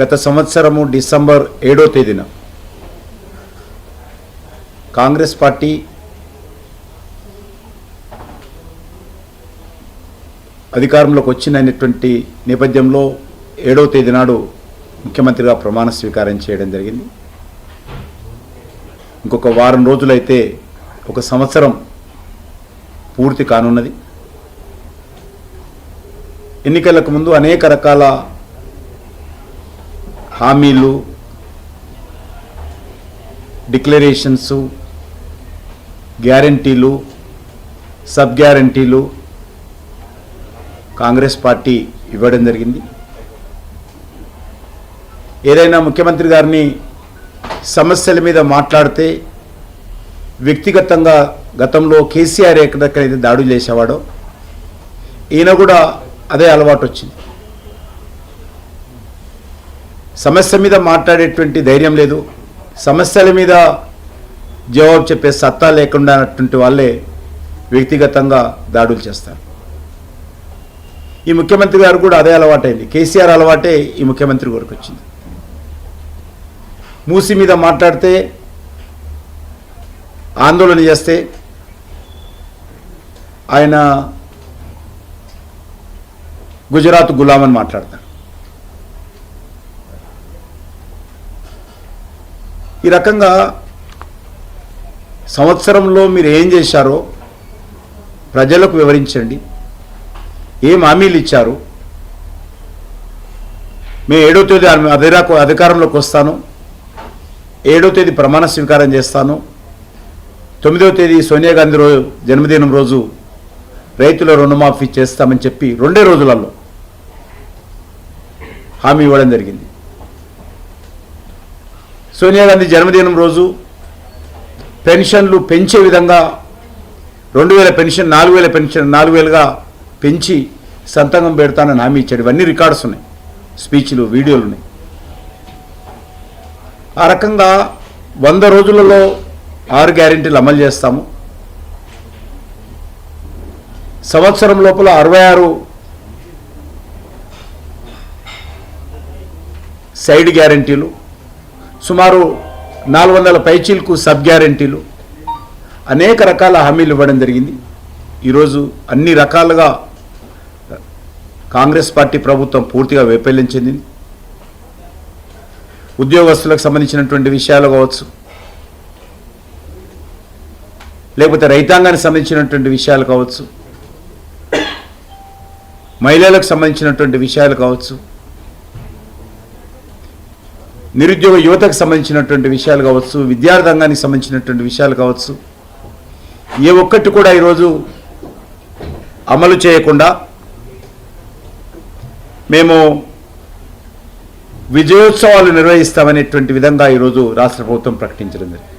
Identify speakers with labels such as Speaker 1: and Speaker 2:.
Speaker 1: గత సంవత్సరము డిసెంబర్ ఏడో తేదీన కాంగ్రెస్ పార్టీ అధికారంలోకి వచ్చినటువంటి నేపథ్యంలో ఏడవ తేదీ నాడు ముఖ్యమంత్రిగా ప్రమాణ స్వీకారం చేయడం జరిగింది. ఇంకొక వారం రోజులైతే ఒక సంవత్సరం పూర్తి కానున్నది. ఎన్నికలకు ముందు అనేక రకాల హామీలు డిక్లరేషన్స్ గ్యారంటీలు సబ్ గ్యారంటీలు కాంగ్రెస్ పార్టీ ఇవ్వడం జరిగింది. ఏదైనా ముఖ్యమంత్రి గారిని సమస్యల మీద మాట్లాడితే వ్యక్తిగతంగా గతంలో కేసీఆర్ ఎక్కడెక్కడైతే దాడులు చేసేవాడో ఈయన కూడా అదే అలవాటు వచ్చింది సమస్య మీద మాట్లాడేటువంటి ధైర్యం లేదు. సమస్యల మీద జవాబు చెప్పే సత్తా లేకుండా అన్నటువంటి వాళ్ళే వ్యక్తిగతంగా దాడులు చేస్తారు. ఈ ముఖ్యమంత్రి గారు కూడా అదే అలవాటైంది. కేసీఆర్ అలవాటే ఈ ముఖ్యమంత్రి గారికి వచ్చింది మూసి మీద మాట్లాడితే ఆందోళన చేస్తే ఆయన గుజరాత్ గులాం అని మాట్లాడతారు. ఈ రకంగా సంవత్సరంలో మీరు ఏం చేశారో ప్రజలకు వివరించండి. ఏం హామీలు ఇచ్చారు? మేము ఏడో తేదీ అధిరాకు అధికారంలోకి వస్తాను. ఏడో తేదీ ప్రమాణ స్వీకారం చేస్తాను. తొమ్మిదవ తేదీ సోనియా గాంధీ రోజు జన్మదినం రోజు రైతుల రుణమాఫీ చేస్తామని చెప్పి రెండే రోజులలో హామీ ఇవ్వడం జరిగింది. సోనియా గాంధీ జన్మదినం రోజు పెన్షన్లు పెంచే విధంగా రెండు వేల పెన్షన్ నాలుగు వేల పెన్షన్ నాలుగు వేలుగా పెంచి సంతకం పెడతానని హామీ ఇచ్చాడు. ఇవన్నీ రికార్డ్స్ ఉన్నాయి. స్పీచ్లు వీడియోలు ఉన్నాయి. ఆ రకంగా వంద రోజులలో ఆరు గ్యారెంటీలు అమలు చేస్తాము. సంవత్సరం లోపల అరవై ఆరు సైడ్ గ్యారెంటీలు సుమారు నాలుగు వందల పైచీలకు సబ్ గ్యారెంటీలు అనేక రకాల హామీలు ఇవ్వడం జరిగింది. ఈరోజు అన్ని రకాలుగా కాంగ్రెస్ పార్టీ ప్రభుత్వం పూర్తిగా వైఫల్యం చెందింది. ఉద్యోగస్తులకు సంబంధించినటువంటి విషయాలు కావచ్చు లేకపోతే రైతాంగానికి సంబంధించినటువంటి విషయాలు కావచ్చు మహిళలకు సంబంధించినటువంటి విషయాలు కావచ్చు నిరుద్యోగ యువతకు సంబంధించినటువంటి విషయాలు కావచ్చు విద్యార్థంగానికి సంబంధించినటువంటి విషయాలు కావచ్చు ఏ ఒక్కటి కూడా ఈరోజు అమలు చేయకుండా మేము విజయోత్సవాలు నిర్వహిస్తామనేటువంటి విధంగా ఈరోజు రాష్ట్ర ప్రభుత్వం ప్రకటించడం జరిగింది.